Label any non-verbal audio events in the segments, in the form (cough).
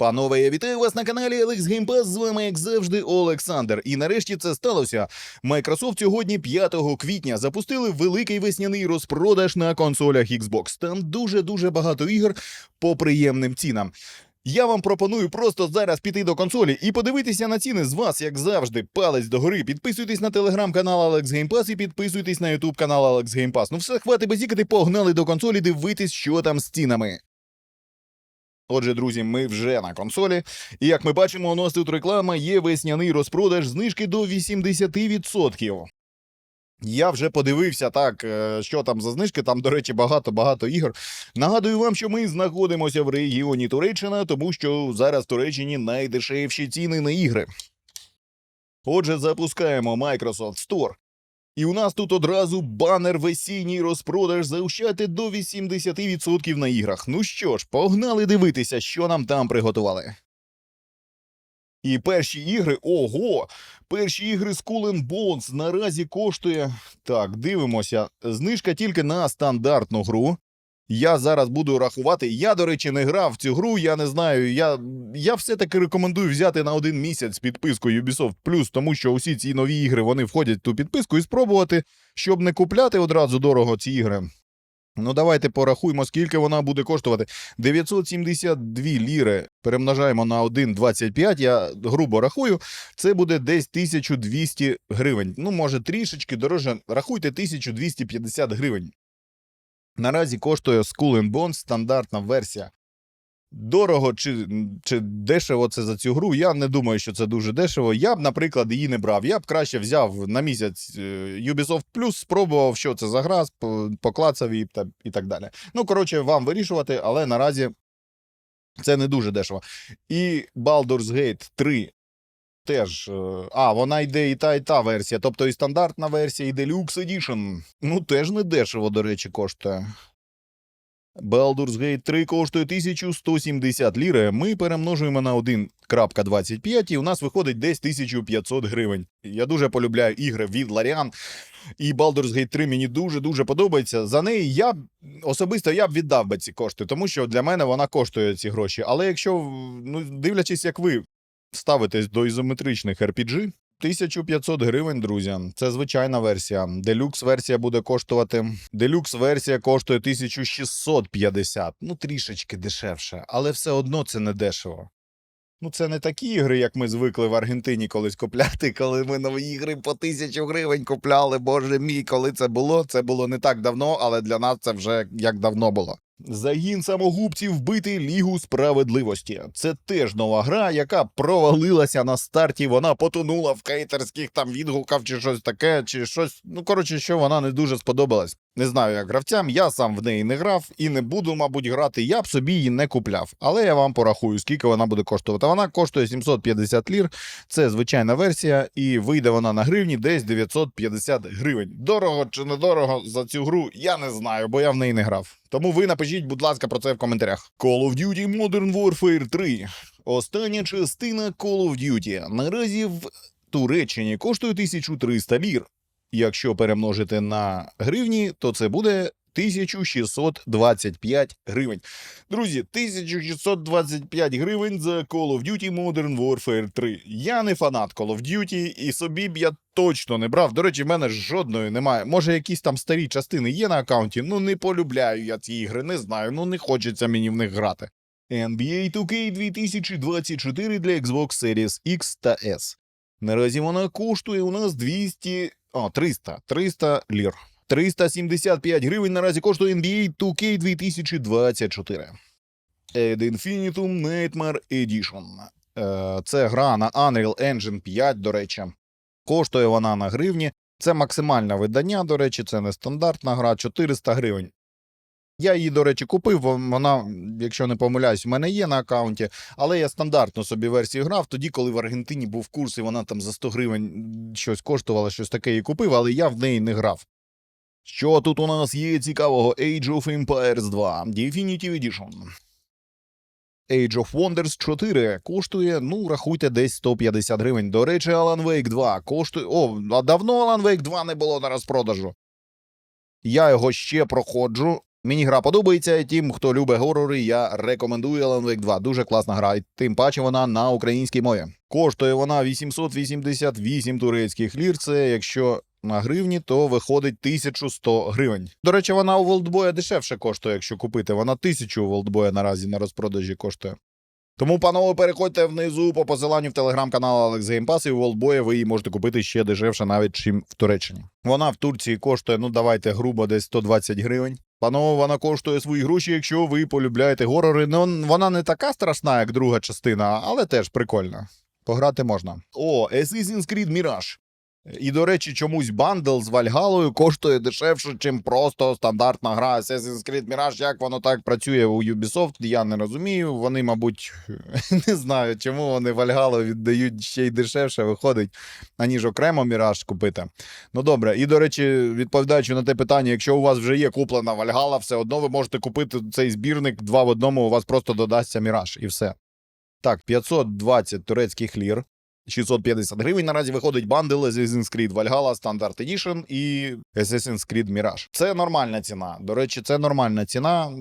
Панове, я вітаю вас на каналі Alex Pass, З вами, як завжди, Олександр. І нарешті це сталося. Microsoft сьогодні, 5 квітня, запустили великий весняний розпродаж на консолях Xbox. Там дуже дуже багато ігор по приємним цінам. Я вам пропоную просто зараз піти до консолі і подивитися на ціни з вас, як завжди. Палець догори. Підписуйтесь на телеграм-канал Alex Game Pass і підписуйтесь на ютуб канал Alex Game Pass. Ну все, хвати базікати, погнали до консолі дивитись, що там з цінами. Отже, друзі, ми вже на консолі. І як ми бачимо, у нас тут реклама є весняний розпродаж знижки до 80%. Я вже подивився так, е, що там за знижки. Там, до речі, багато-багато ігор. Нагадую вам, що ми знаходимося в регіоні Туреччина, тому що зараз в Туреччині найдешевші ціни на ігри. Отже, запускаємо Microsoft Store. І у нас тут одразу банер весінній розпродаж заощадьте до 80% на іграх. Ну що ж, погнали дивитися, що нам там приготували. І перші ігри, ого! Перші ігри з Cool Bones наразі коштує. Так, дивимося. Знижка тільки на стандартну гру. Я зараз буду рахувати. Я, до речі, не грав в цю гру. Я не знаю. Я, я все-таки рекомендую взяти на один місяць підписку Ubisoft Plus, тому що усі ці нові ігри вони входять в ту підписку і спробувати, щоб не купляти одразу дорого ці ігри. Ну, давайте порахуємо, скільки вона буде коштувати. 972 ліри перемножаємо на 1,25, я грубо рахую, це буде десь 1200 гривень. Ну, може, трішечки дороже. Рахуйте 1250 гривень. Наразі коштує Skull Bones стандартна версія. Дорого чи, чи дешево це за цю гру. Я не думаю, що це дуже дешево. Я б, наприклад, її не брав. Я б краще взяв на місяць е, Ubisoft Plus, спробував, що це за гра, поклацав та, і так далі. Ну, коротше, вам вирішувати, але наразі це не дуже дешево. І Baldur's Gate 3 теж. е, А, вона йде і та, і та версія. Тобто і стандартна версія, і Deluxe Edition. Ну, теж не дешево, до речі, коштує. Baldur's Gate 3 коштує 1170 ліри. Ми перемножуємо на 1.25 і у нас виходить десь 1500 гривень. Я дуже полюбляю ігри від Larian. І Baldur's Gate 3 мені дуже-дуже подобається. За неї я особисто я б віддав би ці кошти, тому що для мене вона коштує ці гроші. Але якщо, ну, дивлячись, як ви ставитесь до ізометричних RPG, 1500 гривень, друзі. Це звичайна версія. Делюкс версія буде коштувати. Делюкс версія коштує 1650. Ну, трішечки дешевше, але все одно це не дешево. Ну, це не такі ігри, як ми звикли в Аргентині колись купляти, коли ми нові ігри по тисячу гривень купляли. Боже мій, коли це було, це було не так давно, але для нас це вже як давно було. Загін самогубців вбити Лігу справедливості. Це теж нова гра, яка провалилася на старті. Вона потонула в кейтерських там відгуках чи щось таке, чи щось. Ну коротше, що вона не дуже сподобалась. Не знаю, як гравцям. Я сам в неї не грав і не буду, мабуть, грати. Я б собі її не купляв. Але я вам порахую, скільки вона буде коштувати. Вона коштує 750 лір. Це звичайна версія, і вийде вона на гривні десь 950 гривень. Дорого чи недорого за цю гру, я не знаю, бо я в неї не грав. Тому ви напишіть, будь ласка, про це в коментарях. Call of Duty Modern Warfare 3. Остання частина Call of Duty. Наразі в Туреччині коштує 1300 лір. Якщо перемножити на гривні, то це буде 1625 гривень. Друзі, 1625 гривень за Call of Duty Modern Warfare 3. Я не фанат Call of Duty, і собі б я точно не брав. До речі, в мене жодної немає. Може, якісь там старі частини є на аккаунті. Ну не полюбляю я ці ігри, не знаю. Ну не хочеться мені в них грати. NBA 2K 2024 для Xbox Series X та S. Наразі вона коштує у нас 200... О, 300. 300 лір. 375 гривень наразі коштує NBA 2K 2024. Ad Infinitum Nightmare Edition. Е, Це гра на Unreal Engine 5, до речі. Коштує вона на гривні. Це максимальне видання, до речі, це не стандартна гра, 400 гривень. Я її, до речі, купив. Вона, якщо не помиляюсь, в мене є на аккаунті, але я стандартно собі версію грав. Тоді, коли в Аргентині був курс, і вона там за 100 гривень щось коштувала, щось таке і купив, але я в неї не грав. Що тут у нас є цікавого? Age of Empires 2 Definitive Edition. Age of Wonders 4 коштує, ну, рахуйте, десь 150 гривень. До речі, Alan Wake 2 коштує. О, а давно Alan Wake 2 не було на розпродажу. Я його ще проходжу. Мені гра подобається. Тим, хто любить горори, я рекомендую Alan Wake 2. Дуже класна гра, і тим паче вона на українській мові. Коштує вона 888 турецьких лір. Це якщо на гривні, то виходить 1100 гривень. До речі, вона у Волдбоя дешевше коштує, якщо купити. Вона 1000 у Волдбоя наразі на розпродажі коштує. Тому, панове, переходьте внизу по посиланню в телеграм-канал Alex Game Pass, і у Волдбоя ви її можете купити ще дешевше, навіть чим в Туреччині. Вона в Турції коштує, ну давайте грубо, десь 120 гривень. Панове, вона коштує свої гроші, якщо ви полюбляєте горори. Ну, вона не така страшна, як друга частина, але теж прикольна. Пограти можна. О, Assassin's Creed Mirage. І, до речі, чомусь бандл з Вальгалою коштує дешевше, ніж просто стандартна гра Assassin's Creed Mirage. Як воно так працює у Ubisoft, я не розумію. Вони, мабуть, (laughs) не знаю, чому вони Вальгалу віддають ще й дешевше, виходить, аніж окремо Mirage купити. Ну добре, і до речі, відповідаючи на те питання, якщо у вас вже є куплена Вальгала, все одно ви можете купити цей збірник два в одному, у вас просто додасться Mirage і все. Так, 520 турецьких лір. 650 гривень наразі виходить бандил Assassin's Creed Valhalla Standard Edition і Assassin's Creed Mirage. Це нормальна ціна. До речі, це нормальна ціна.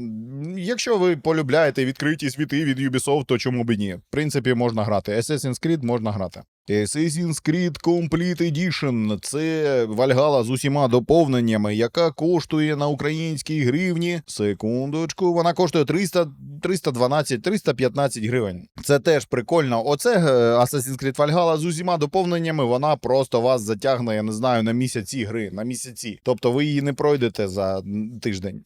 Якщо ви полюбляєте відкриті світи від Ubisoft, то чому б і ні? В принципі, можна грати. Assassin's Creed можна грати. Assassin's Creed Complete Edition – це Valhalla з усіма доповненнями, яка коштує на українській гривні. Секундочку, вона коштує 300, 312, 315 гривень. Це теж прикольно. Оце е, Assassin's Creed Valhalla з усіма доповненнями. Вона просто вас затягне, я не знаю, на місяці гри, на місяці. Тобто ви її не пройдете за тиждень.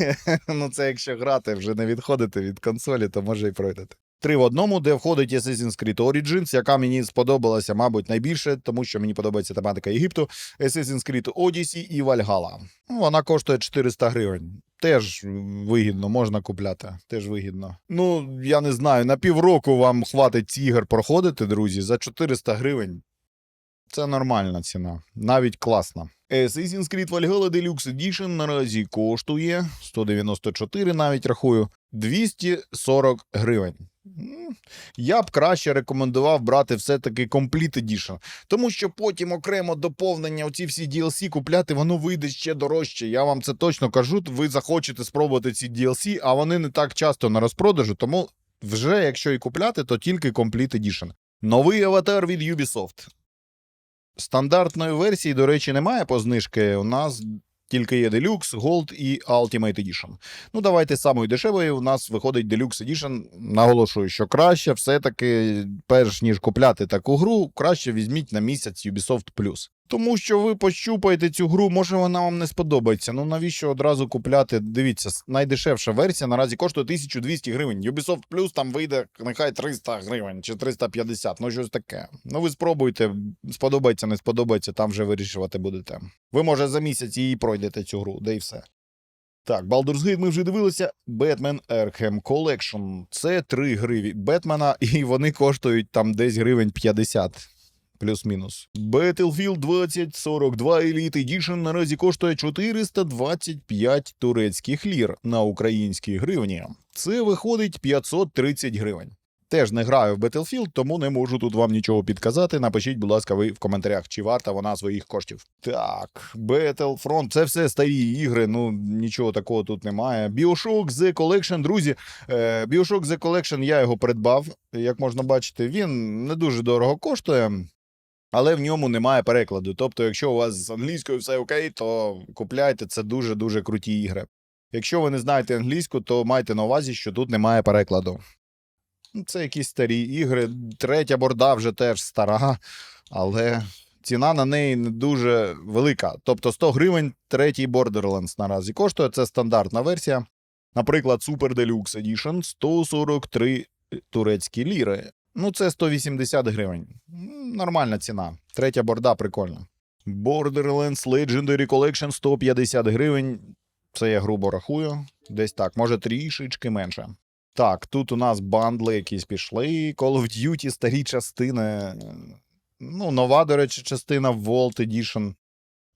(laughs) ну це якщо грати, вже не відходите від консолі, то може і пройдете. Три в одному, де входить Assassin's Creed Origins, яка мені сподобалася, мабуть, найбільше, тому що мені подобається тематика Єгипту. Assassin's Creed Odyssey і Valhalla. Ну, Вона коштує 400 гривень. Теж вигідно, можна купляти. Теж вигідно. Ну, я не знаю, на півроку вам хватить ці ігор проходити, друзі, за 400 гривень. Це нормальна ціна, навіть класна. Assassin's Creed Valhalla Deluxe Edition наразі коштує 194, навіть рахую, 240 гривень. Я б краще рекомендував брати все-таки Complete Edition, тому що потім окремо доповнення, оці всі DLC купляти, воно вийде ще дорожче. Я вам це точно кажу. Ви захочете спробувати ці DLC, а вони не так часто на розпродажу, тому вже якщо і купляти, то тільки Complete Edition. Новий аватар від Ubisoft. Стандартної версії, до речі, немає по знижки. У нас тільки є Deluxe, Gold і Ultimate Edition. Ну, давайте самою самої дешевої. У нас виходить Deluxe Edition. Наголошую, що краще все-таки, перш ніж купляти таку гру, краще візьміть на місяць Ubisoft Plus. Тому що ви пощупаєте цю гру, може вона вам не сподобається. Ну навіщо одразу купляти? Дивіться, найдешевша версія наразі коштує 1200 гривень. Ubisoft Plus там вийде нехай 300 гривень чи 350, ну щось таке. Ну ви спробуйте, сподобається, не сподобається, там вже вирішувати будете. Ви, може, за місяць її пройдете цю гру, де і все. Так, Baldur's Gate ми вже дивилися. Batman Arkham Collection. Це три гри Бетмена, і вони коштують там десь гривень 50. Плюс-мінус. Battlefield 2042 Elite Edition наразі коштує 425 турецьких лір на українській гривні. Це виходить 530 гривень. Теж не граю в Battlefield, тому не можу тут вам нічого підказати. Напишіть, будь ласка, ви в коментарях, чи варта вона своїх коштів. Так, Battlefront, це все старі ігри, ну нічого такого тут немає. Bioshock The Collection, друзі. Е, Bioshock The Collection, я його придбав. Як можна бачити, він не дуже дорого коштує. Але в ньому немає перекладу. Тобто, якщо у вас з англійською все окей, то купляйте це дуже дуже круті ігри. Якщо ви не знаєте англійську, то майте на увазі, що тут немає перекладу. Ну, Це якісь старі ігри. Третя борда вже теж стара, але ціна на неї не дуже велика. Тобто 100 гривень третій Borderlands наразі коштує. Це стандартна версія. Наприклад, Super Deluxe Edition 143 турецькі ліри. Ну, це 180 гривень. Нормальна ціна. Третя борда прикольна. Borderlands Legendary Collection 150 гривень. Це я грубо рахую. Десь так, може трішечки менше. Так, тут у нас бандли якісь пішли. Call of Duty, старі частини. Ну, нова, до речі, частина Vault Edition.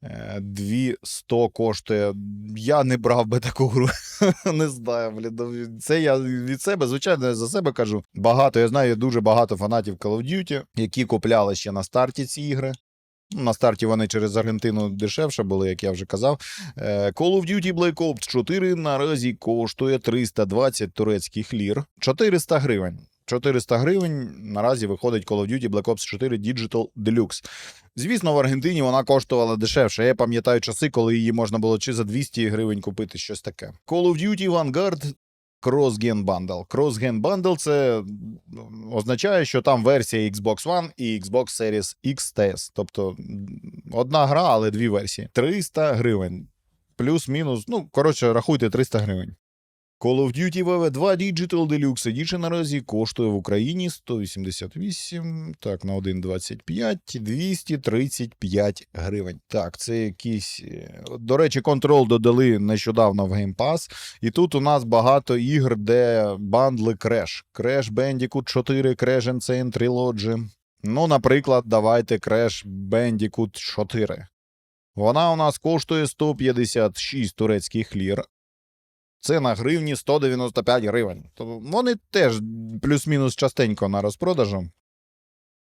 Е, 200 коштує. Я не брав би таку гру. (laughs) не знаю, блін. ну, Це я від себе, звичайно, за себе кажу. Багато, я знаю, дуже багато фанатів Call of Duty, які купляли ще на старті ці ігри. На старті вони через Аргентину дешевше були, як я вже казав. Е, Call of Duty Black Ops 4 наразі коштує 320 турецьких лір, 400 гривень. 400 гривень наразі виходить Call of Duty Black Ops 4 Digital Deluxe. Звісно, в Аргентині вона коштувала дешевше. Я пам'ятаю часи, коли її можна було чи за 200 гривень купити щось таке. Call of Duty Vanguard Cross Gen Bundle. Cross Gen Bundle це означає, що там версія Xbox One і Xbox Series X та Тобто одна гра, але дві версії. 300 гривень. Плюс-мінус, ну, коротше, рахуйте 300 гривень. Call of Duty VV 2 Digital Deluxe Edition наразі коштує в Україні 188, так, на 1,25, 235 гривень. Так, це якісь. е, До речі, контрол додали нещодавно в Game Pass. І тут у нас багато ігр, де бандли Crash. Crash Bandicoot 4, Crash Insane Trilogy. Ну, наприклад, давайте Crash Bandicoot 4. Вона у нас коштує 156 турецьких лір. Це на гривні 195 гривень. Тобто вони теж плюс-мінус частенько на розпродажу.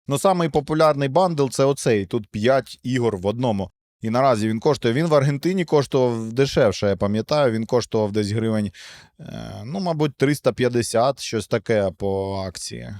Ну, самий популярний бандл це оцей. Тут 5 ігор в одному. І наразі він коштує. Він в Аргентині коштував дешевше, я пам'ятаю. Він коштував десь гривень, е, ну, мабуть, 350, щось таке по акції.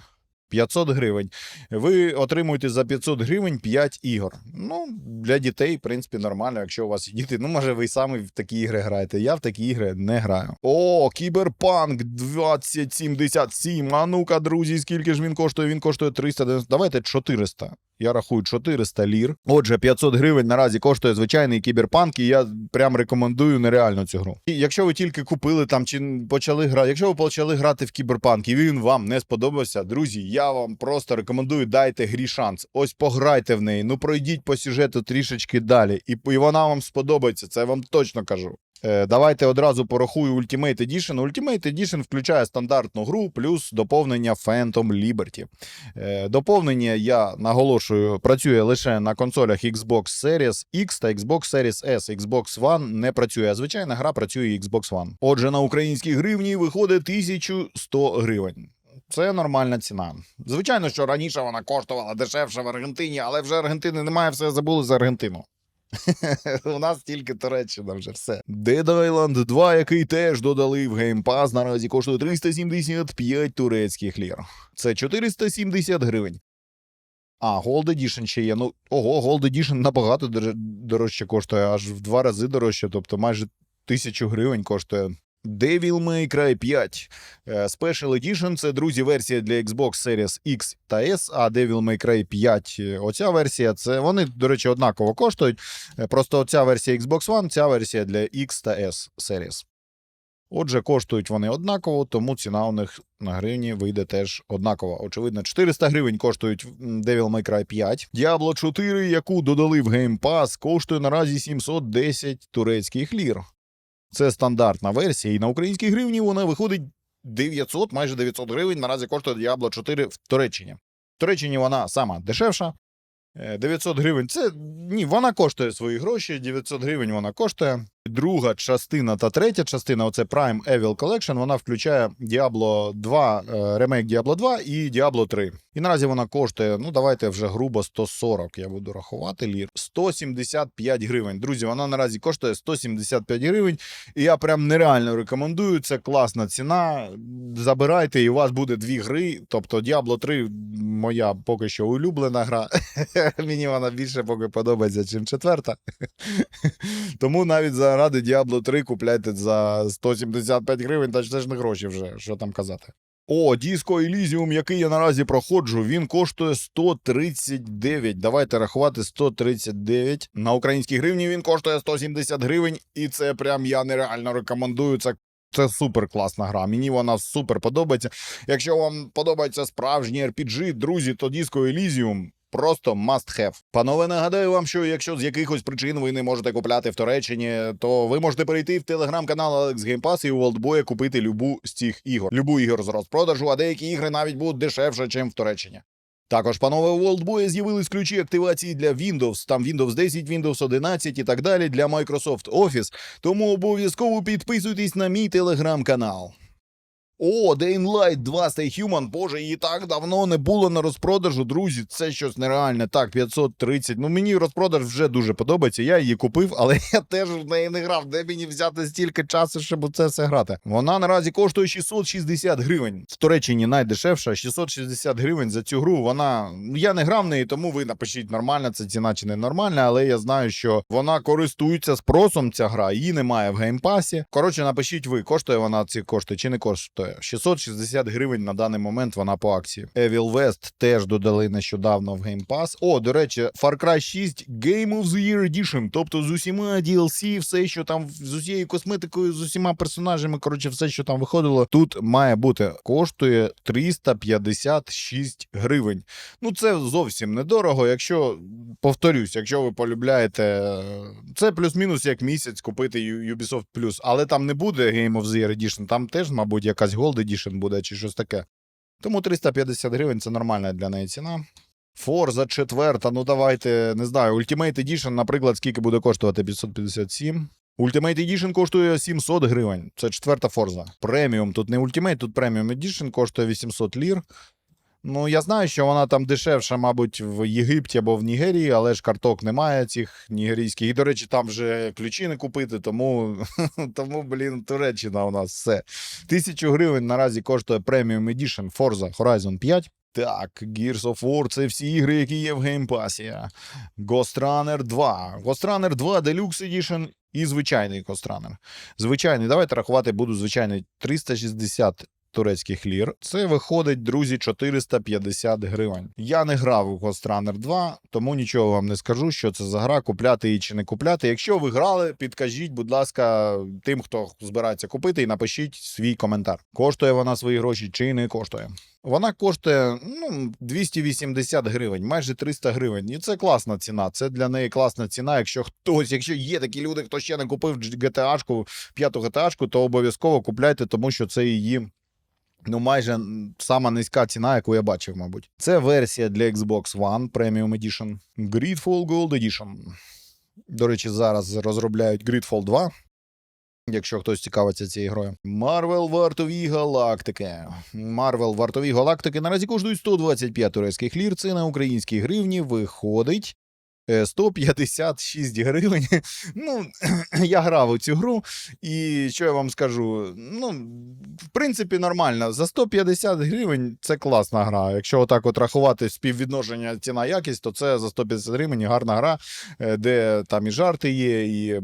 500 гривень. Ви отримуєте за 500 гривень 5 ігор. Ну, для дітей, в принципі, нормально, якщо у вас є діти. Ну, може, ви самі в такі ігри граєте. Я в такі ігри не граю. О, Кіберпанк 2077. А ну-ка, друзі, скільки ж він коштує? Він коштує 390. Давайте 400. Я рахую 400 лір. Отже, 500 гривень наразі коштує звичайний кіберпанк, і я прям рекомендую нереально цю гру. І якщо ви тільки купили там чи почали грати, якщо ви почали грати в кіберпанк і він вам не сподобався, друзі, я вам просто рекомендую дайте грі шанс. Ось пограйте в неї. Ну пройдіть по сюжету трішечки далі, і, і вона вам сподобається. Це я вам точно кажу. Е, Давайте одразу порахую Ultimate Edition. Ultimate Edition включає стандартну гру плюс доповнення Phantom Liberty. Е, Доповнення, я наголошую, працює лише на консолях Xbox Series X та Xbox Series S. Xbox One не працює, а звичайна гра працює Xbox One. Отже, на українській гривні виходить 1100 гривень. Це нормальна ціна. Звичайно, що раніше вона коштувала дешевше в Аргентині, але вже Аргентини немає, все забули за Аргентину. (laughs) У нас тільки Туреччина вже все. Dead Island 2, який теж додали в геймпас, наразі коштує 375 турецьких лір. Це 470 гривень. А, Gold Edition ще є. Ну, ого, Gold Edition набагато дорожче коштує, аж в два рази дорожче, тобто майже тисячу гривень коштує. Devil May Cry 5. Е, Special Edition це, друзі, версія для Xbox Series X та S, а Devil May Cry 5, е, оця версія, це вони, до речі, однаково коштують. Е, Просто оця версія Xbox One, ця версія для X та S Series. Отже, коштують вони однаково, тому ціна у них на гривні вийде теж однакова. Очевидно, 400 гривень коштують Devil May Cry 5. Diablo 4, яку додали в Game Pass, коштує наразі 710 турецьких лір. Це стандартна версія, і на українській гривні вона виходить 900, майже 900 гривень. Наразі коштує Diablo 4 в Туреччині. В Туреччині вона сама дешевша. Е, 900 гривень. Це ні, вона коштує свої гроші. 900 гривень вона коштує. Друга частина та третя частина, оце Prime Evil Collection, вона включає Diablo 2, е, ремейк Diablo 2 і Diablo 3. І наразі вона коштує, ну давайте вже грубо 140, я буду рахувати лір. 175 гривень. Друзі, вона наразі коштує 175 гривень. І я прям нереально рекомендую. Це класна ціна. Забирайте, і у вас буде дві гри. Тобто Diablo 3 моя поки що улюблена гра. (laughs) Мені вона більше поки подобається, ніж четверта. (laughs) Тому навіть заради Diablo 3 купляйте за 175 гривень, та це ж не гроші вже, що там казати. О, Disco Elysium, який я наразі проходжу, він коштує 139. Давайте рахувати 139. На українській гривні він коштує 170 гривень, і це прям я нереально рекомендую. Це це супер класна гра. Мені вона супер подобається. Якщо вам подобається справжній RPG, друзі, то Disco Elysium просто must have. Панове, нагадаю вам, що якщо з якихось причин ви не можете купляти в Туреччині, то ви можете перейти в телеграм-канал Alex Game Pass і у Волдбоя купити любу з цих ігор. Любу ігор з розпродажу, а деякі ігри навіть будуть дешевше, ніж в Туреччині. Також, панове, у Worldboy з'явились ключі активації для Windows, там Windows 10, Windows 11 і так далі для Microsoft Office. Тому обов'язково підписуйтесь на мій телеграм-канал. О, Day in Light 2 Stay Human. Боже, її так давно не було на розпродажу, друзі. Це щось нереальне. Так, 530. Ну мені розпродаж вже дуже подобається. Я її купив, (laughs) але я теж в неї не грав. Де мені взяти стільки часу, щоб у це все грати? Вона наразі коштує 660 гривень. В Туреччині найдешевша 660 гривень за цю гру. Вона я не грав в неї, тому ви напишіть нормальна це ціна чи не нормальна, але я знаю, що вона користується спросом. Ця гра її немає в геймпасі. Коротше, напишіть ви, коштує вона ці кошти чи не коштує. 660 гривень на даний момент вона по акції. Evil West теж додали нещодавно в Game Pass. О, до речі, Far Cry 6 Game of the Year Edition, тобто з усіма DLC, все, що там з усією косметикою, з усіма персонажами, коротше, все, що там виходило, тут має бути. Коштує 356 гривень. Ну, це зовсім недорого. Якщо повторюсь, якщо ви полюбляєте, е, це плюс-мінус як місяць купити Ubisoft Plus, але там не буде Game of the Year Edition, там теж, мабуть, якась Gold Edition буде чи щось таке. Тому 350 гривень це нормальна для неї ціна. Forza четверта, ну давайте, не знаю, Ultimate Edition, наприклад, скільки буде коштувати 557. Ultimate Edition коштує 700 гривень. Це четверта Forza. Преміум, тут не Ultimate, тут Premium Edition коштує 800 лір. Ну, я знаю, що вона там дешевша, мабуть, в Єгипті або в Нігерії, але ж карток немає цих нігерійських. І, до речі, там вже ключі не купити, тому, (laughs) тому блін, Туреччина у нас все. Тисячу гривень наразі коштує Premium Edition Forza Horizon 5. Так, Gears of War це всі ігри, які є в геймпасі. Ghost Runner 2. Ghost Runner 2 Deluxe Edition і звичайний Ghost Runner. Звичайний, давайте рахувати, буду звичайний 360 турецьких лір. Це виходить, друзі, 450 гривень. Я не грав у Ghost Runner 2, тому нічого вам не скажу, що це за гра, купляти її чи не купляти. Якщо ви грали, підкажіть, будь ласка, тим, хто збирається купити, і напишіть свій коментар. Коштує вона свої гроші чи не коштує. Вона коштує ну, 280 гривень, майже 300 гривень. І це класна ціна. Це для неї класна ціна. Якщо хтось, якщо є такі люди, хто ще не купив GTA-шку, п'яту GTA-шку, то обов'язково купляйте, тому що це її. Ну, майже сама низька ціна, яку я бачив, мабуть. Це версія для Xbox One Premium Edition. Gridfall Gold Edition. До речі, зараз розробляють Gridfall 2. Якщо хтось цікавиться цією грою. Марвел Вартові галактики. Марвел Вартові галактики наразі коштують 125 турецьких лір. Це на українській гривні виходить. Е, 156 гривень. (laughs) Ну, (clears throat) я грав у цю гру, і що я вам скажу? Ну, в принципі, нормально. За 150 гривень це класна гра. Якщо отак от рахувати співвідношення ціна якість, то це за 150 гривень гарна гра, е, де там і жарти є, і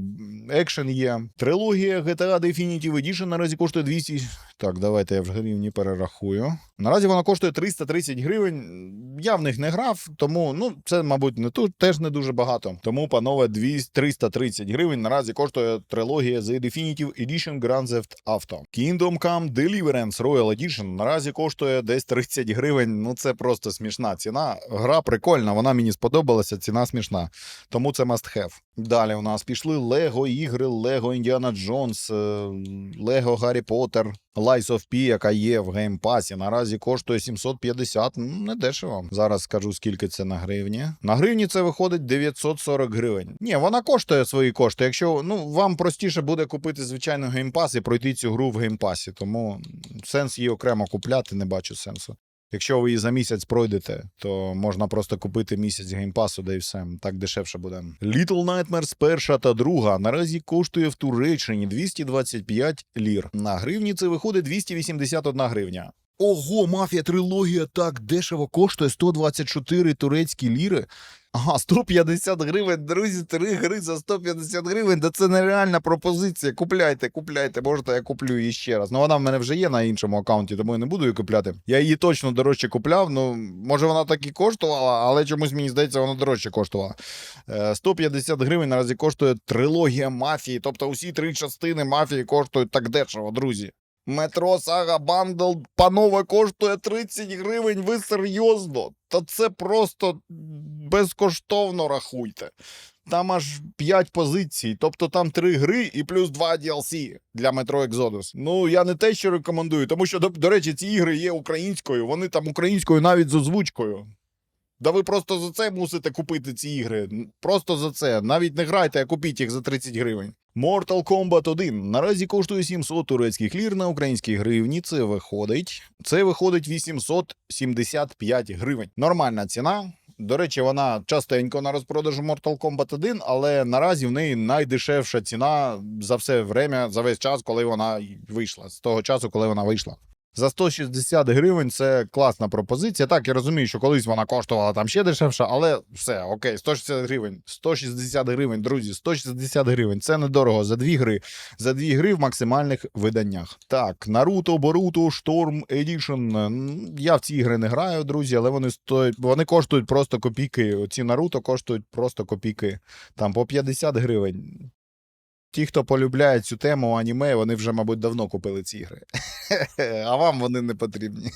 екшен є. Трилогія GTA Definitive Edition наразі коштує 200. Так, давайте я в гривні перерахую. Наразі вона коштує 330 гривень. Я в них не грав, тому ну це, мабуть, не тут теж не дуже багато. Тому, панове, 200, 330 гривень наразі коштує трилогія The Definitive Edition Grand Theft Auto. Kingdom Come Deliverance Royal Edition наразі коштує десь 30 гривень. Ну це просто смішна ціна. Гра прикольна, вона мені сподобалася, ціна смішна. Тому це must have. Далі у нас пішли Лего ігри, Лего Індіана Джонс, Лего Гаррі Поттер, Lies of P, яка є в геймпасі. Наразі коштує 750. Ну, не дешево. Зараз скажу, скільки це на гривні. На гривні це виходить 940 гривень. Ні, вона коштує свої кошти. Якщо ну вам простіше буде купити звичайно геймпас і пройти цю гру в геймпасі, тому сенс її окремо купляти не бачу сенсу. Якщо ви її за місяць пройдете, то можна просто купити місяць геймпасу, да і все. Так дешевше буде. Little Nightmares перша та друга наразі коштує в Туреччині 225 лір. На гривні це виходить 281 гривня. Ого, мафія трилогія так дешево коштує 124 турецькі ліри. Ага, 150 гривень, друзі, три гри за 150 гривень. Да це нереальна пропозиція. Купляйте, купляйте. Можете, я куплю її ще раз. Ну вона в мене вже є на іншому аккаунті, тому я не буду її купляти. Я її точно дорожче купляв. Ну, може, вона так і коштувала, але чомусь мені здається, вона дорожче коштувала. Е, 150 гривень наразі коштує трилогія мафії. Тобто усі три частини мафії коштують так дешево, друзі. Метро Сага Бандл, панове, коштує 30 гривень. Ви серйозно? Та це просто безкоштовно рахуйте. Там аж 5 позицій, тобто там 3 гри і плюс 2 DLC для Metro Exodus. Ну, я не те, що рекомендую, тому що, до, до речі, ці ігри є українською, вони там українською навіть з озвучкою. Да ви просто за це мусите купити ці ігри. Просто за це. Навіть не грайте, а купіть їх за 30 гривень. Mortal Kombat 1 наразі коштує 700 турецьких лір на українській гривні. Це виходить. Це виходить 875 гривень. Нормальна ціна. До речі, вона частенько на розпродажу Mortal Kombat 1, але наразі в неї найдешевша ціна за все время, за весь час, коли вона вийшла. З того часу, коли вона вийшла. За 160 гривень це класна пропозиція. Так, я розумію, що колись вона коштувала там ще дешевше, але все, окей, 160 гривень. 160 гривень, друзі, 160 гривень. Це недорого за дві гри. За дві гри в максимальних виданнях. Так, Наруто, Боруто, Storm Edition. М, Я в ці ігри не граю, друзі, але вони стоять, вони коштують просто копійки. Оці Наруто коштують просто копійки. Там по 50 гривень. Ті, хто полюбляє цю тему аніме, вони вже, мабуть, давно купили ці ігри. (laughs) А вам вони не потрібні.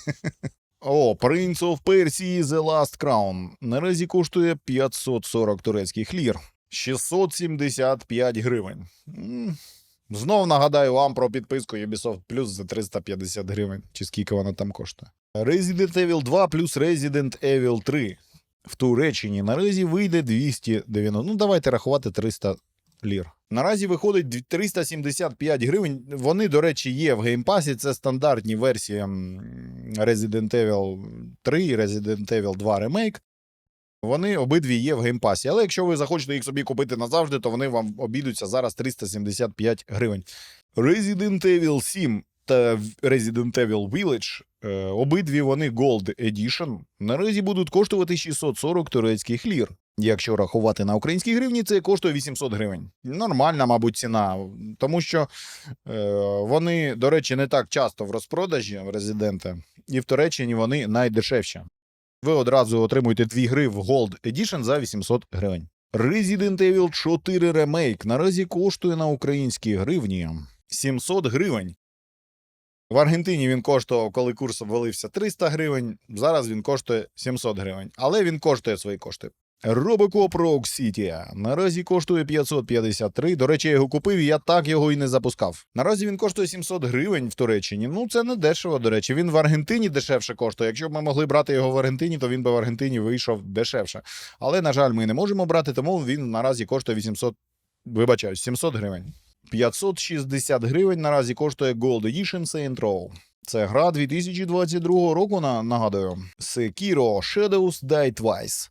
О, Prince of Persia The Last Crown. Наразі коштує 540 турецьких лір. 675 гривень. М, Знов нагадаю вам про підписку Ubisoft Plus за 350 гривень, чи скільки вона там коштує. Resident Evil 2 плюс Resident Evil 3. В Туреччині наразі вийде 290. Ну, давайте рахувати 300 лір. Наразі виходить 375 гривень. Вони, до речі, є в геймпасі. Це стандартні версії Resident Evil 3 і Resident Evil 2 Remake. Вони обидві є в геймпасі. Але якщо ви захочете їх собі купити назавжди, то вони вам обійдуться зараз 375 гривень. Resident Evil 7 та Resident Evil Village. е, Обидві вони Gold Edition. Наразі будуть коштувати 640 турецьких лір. Якщо рахувати на українські гривні, це коштує 800 гривень. Нормальна, мабуть, ціна, тому що е, вони, до речі, не так часто в розпродажі резиденти, і в Туреччині вони найдешевші. Ви одразу отримуєте дві гри в Gold Edition за 800 гривень. Resident Evil 4 Remake наразі коштує на українські гривні 700 гривень. В Аргентині він коштував, коли курс обвалився 300 гривень. Зараз він коштує 700 гривень, але він коштує свої кошти. Robocop Rogue City наразі коштує 553. До речі, я його купив, і я так його і не запускав. Наразі він коштує 700 гривень в Туреччині. Ну це не дешево. До речі, він в Аргентині дешевше коштує. Якщо б ми могли брати його в Аргентині, то він би в Аргентині вийшов дешевше. Але на жаль, ми не можемо брати, тому він наразі коштує 800, вибачаю, 700 гривень. 560 гривень наразі коштує Gold Edition Saint Row. Це гра 2022 року, на- нагадую. Sekiro Shadows Die Twice.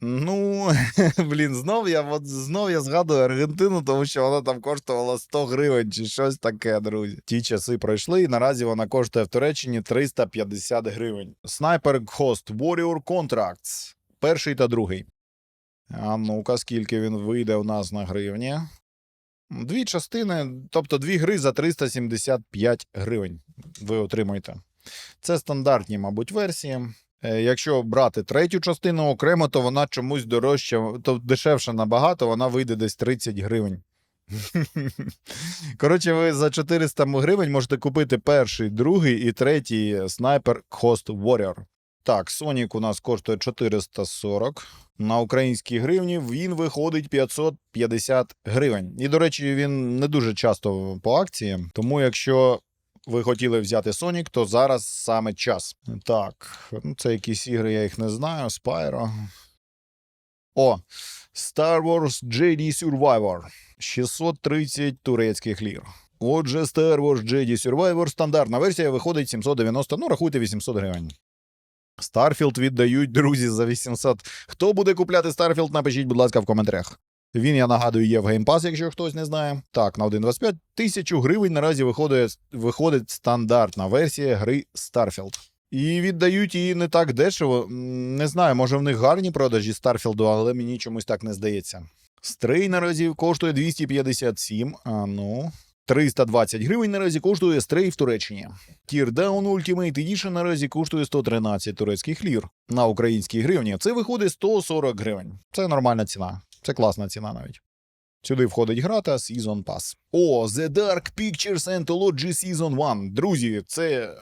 Ну, (laughs) блін, знов я от знов я згадую Аргентину, тому що вона там коштувала 100 гривень чи щось таке, друзі. Ті часи пройшли, і наразі вона коштує в Туреччині 350 гривень. Sniper Host Warrior Contracts. Перший та другий. А ну-ка, скільки він вийде у нас на гривні? Дві частини, тобто дві гри за 375 гривень. Ви отримуєте. Це стандартні, мабуть, версії. Е, Якщо брати третю частину окремо, то вона чомусь дорожча, то дешевше набагато, вона вийде десь 30 гривень. (laughs) Коротше, ви за 400 гривень можете купити перший, другий і третій снайпер Host Warrior. Так, Sonic у нас коштує 440. На українській гривні він виходить 550 гривень. І, до речі, він не дуже часто по акції. Тому, якщо ви хотіли взяти Sonic, то зараз саме час. Так, ну це якісь ігри, я їх не знаю. Spyro. О, Star Wars Jedi Survivor. 630 турецьких лір. Отже, Star Wars Jedi Survivor стандартна версія виходить 790, ну рахуйте 800 гривень. Starfield віддають друзі за 800. Хто буде купляти Starfield, напишіть, будь ласка, в коментарях. Він, я нагадую, є в Pass, якщо хтось не знає. Так, на 1.25 тисячу гривень наразі виходить, виходить стандартна версія гри Starfield. І віддають її не так дешево. Не знаю, може в них гарні продажі Старфілду, але мені чомусь так не здається. Стрей наразі коштує 257, а ну. 320 гривень наразі коштує стрей в Туреччині. Teardown Ultimate Edition наразі коштує 113 турецьких лір. На українській гривні це виходить 140 гривень. Це нормальна ціна. Це класна ціна навіть. Сюди входить гра та Season Pass. О, The Dark Pictures Anthology Season 1. Друзі, це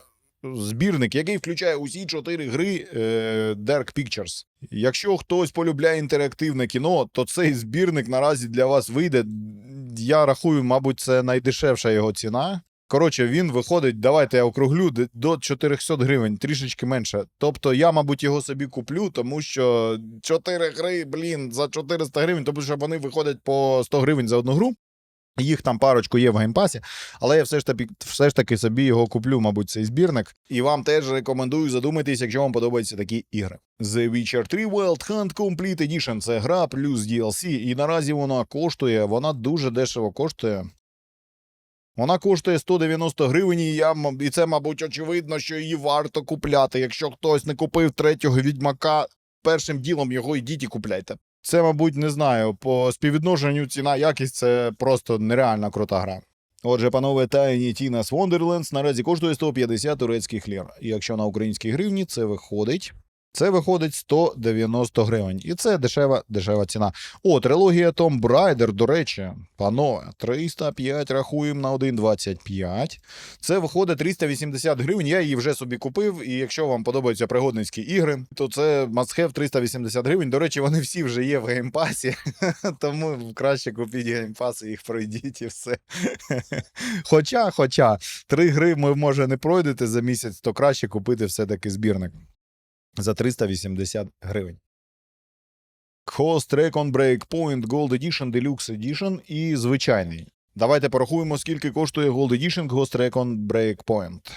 збірник, який включає усі чотири гри е, Dark Pictures. Якщо хтось полюбляє інтерактивне кіно, то цей збірник наразі для вас вийде. Я рахую, мабуть, це найдешевша його ціна. Коротше, він виходить, давайте я округлю до 400 гривень, трішечки менше. Тобто я, мабуть, його собі куплю, тому що 4 гри, блін, за 400 гривень, тому що вони виходять по 100 гривень за одну гру. Їх там парочку є в геймпасі, але я все ж таки все ж таки собі його куплю, мабуть, цей збірник. І вам теж рекомендую задуматись, якщо вам подобаються такі ігри. The Witcher 3 Wild Hunt Complete Edition – це гра плюс DLC, і наразі вона коштує, вона дуже дешево коштує. Вона коштує 190 гривень, і, я, і це, мабуть, очевидно, що її варто купляти. Якщо хтось не купив третього відьмака, першим ділом його йдіть і купляйте. Це, мабуть, не знаю. По співвідношенню ціна якість це просто нереально крута гра. Отже, панове, Tiny Tina's Wonderlands наразі коштує 150 турецьких лір. І якщо на українській гривні, це виходить. Це виходить 190 гривень. І це дешева, дешева ціна. О, трилогія Tomb Raider, до речі, панове, 305 рахуємо на 1,25. Це виходить 380 гривень. Я її вже собі купив. І якщо вам подобаються пригодницькі ігри, то це have 380 гривень. До речі, вони всі вже є в геймпасі, (laughs) тому краще купіть геймпас і їх пройдіть і все. (laughs) Хоча, хоча, 3 гривні, може, не пройдете за місяць, то краще купити все-таки збірник за 380 гривень. Cost Recon Breakpoint Gold Edition Deluxe Edition і звичайний. Давайте порахуємо, скільки коштує Gold Edition Ghost Recon Breakpoint.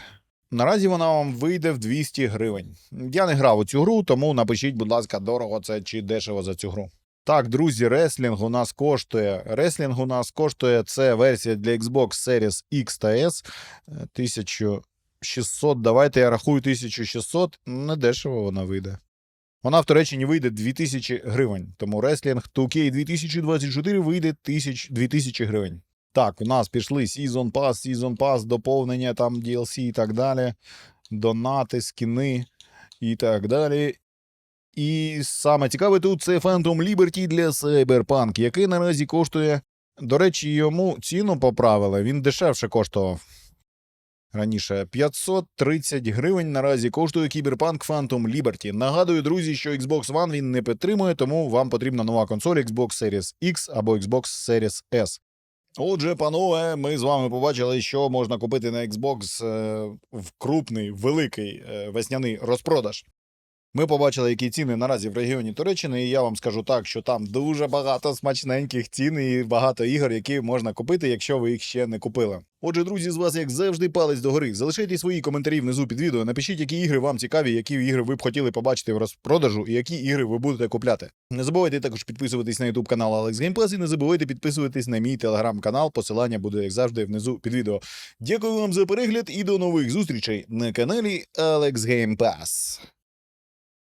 Наразі вона вам вийде в 200 гривень. Я не грав у цю гру, тому напишіть, будь ласка, дорого це чи дешево за цю гру. Так, друзі, реслінг у нас коштує. Реслінг у нас коштує це версія для Xbox Series X та S е, 1000 600, давайте я рахую 1600, не дешево вона вийде. Вона в Туреччині вийде 2000 гривень, тому реслінг 2K 2024 вийде 1000, 2000 гривень. Так, у нас пішли Season Pass, Season Pass, доповнення, там DLC і так далі, донати, скіни і так далі. І саме цікаве тут це Phantom Liberty для Cyberpunk, який наразі коштує. До речі, йому ціну поправили, він дешевше коштував. Раніше 530 гривень наразі коштує Cyberpunk Phantom Liberty. Нагадую, друзі, що Xbox One він не підтримує, тому вам потрібна нова консоль Xbox Series X або Xbox Series S. Отже, панове, ми з вами побачили, що можна купити на Xbox е, в крупний, великий е, весняний розпродаж. Ми побачили, які ціни наразі в регіоні Туреччини, і я вам скажу так, що там дуже багато смачненьких цін і багато ігор, які можна купити, якщо ви їх ще не купили. Отже, друзі, з вас як завжди палець догори. Залишайте свої коментарі внизу під відео. Напишіть, які ігри вам цікаві, які ігри ви б хотіли побачити в розпродажу, і які ігри ви будете купляти. Не забувайте також підписуватись на YouTube канал Alex Game і не забувайте підписуватись на мій телеграм-канал. Посилання буде як завжди внизу під відео. Дякую вам за перегляд і до нових зустрічей на каналі Alex Game Pass.